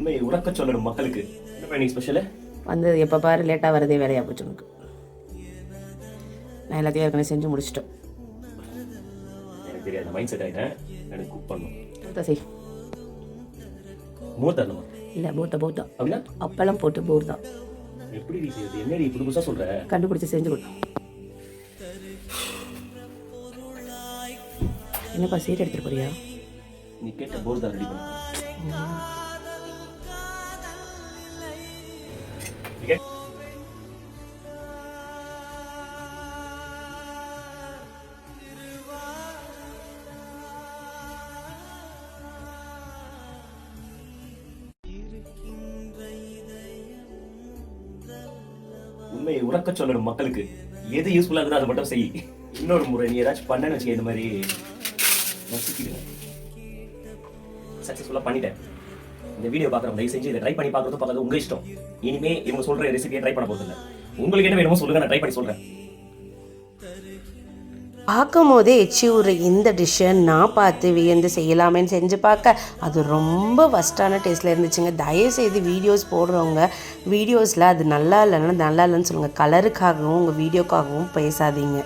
உண்மையை உறக்க சொல்லணும் மக்களுக்கு. என்ன பண்ணி ஸ்பெஷலு வந்து எப்போ பாரு லேட்டாக வரதே வேலையாக போச்சு உனக்கு. நான் எல்லாத்தையும் ஏற்கனவே செஞ்சு முடிச்சிட்டோம். எனக்கு தெரியாது மைண்ட் செட் ஆகிட்டேன் எனக்கு குக் பண்ணும் செய். மூத்த தரணுமா? இல்லை பூத்தா பூத்தா அப்படின்னா? அப்பளம் போட்டு போர் தான். எப்படி நீ செய்யுது என்னடி புது புதுசாக சொல்கிற கண்டுபிடிச்சி செஞ்சு கொடு. என்னப்பா சீட் எடுத்துட்டு போறியா? நீ கேட்ட போர் தான் ரெடி பண்ண. உண்மையை உறக்க சொல்லணும் மக்களுக்கு. எது யூஸ்ஃபுல்லாக இருக்குதோ அதை மட்டும் செய். இன்னொரு முறை நீ ஏதாச்சும் பண்ணேன்னு வச்சுக்க இந்த மாதிரி நசுக்கிடுங்க சக்ஸஸ்ஃபுல்லாக பண்ணிட்டேன். இந்த வீடியோ பார்க்குறோம் தயவு செஞ்சு இதை ட்ரை பண்ணி பார்க்குறது பார்க்கறது உங்கள் இஷ்டம். இனிமே இவங்க சொல்கிற ரெசிபியை ட்ரை பண்ண போகிறதில்ல உங்களுக்கு என்ன வேணுமோ சொல்லுங்க நான் ட்ரை பண்ணி சொல்கிறேன் பார்க்கும் போதே எச்சி ஊற இந்த டிஷ்ஷை நான் பார்த்து வியந்து செய்யலாமேன்னு செஞ்சு பார்க்க. அது ரொம்ப ஃபஸ்ட்டான டேஸ்ட்டில் இருந்துச்சுங்க. தயவுசெய்து வீடியோஸ் போடுறவங்க வீடியோஸில் அது நல்லா இல்லைன்னா நல்லா இல்லைன்னு சொல்லுங்கள் கலருக்காகவும் உங்கள் வீடியோக்காகவும் பேசாதீங்க.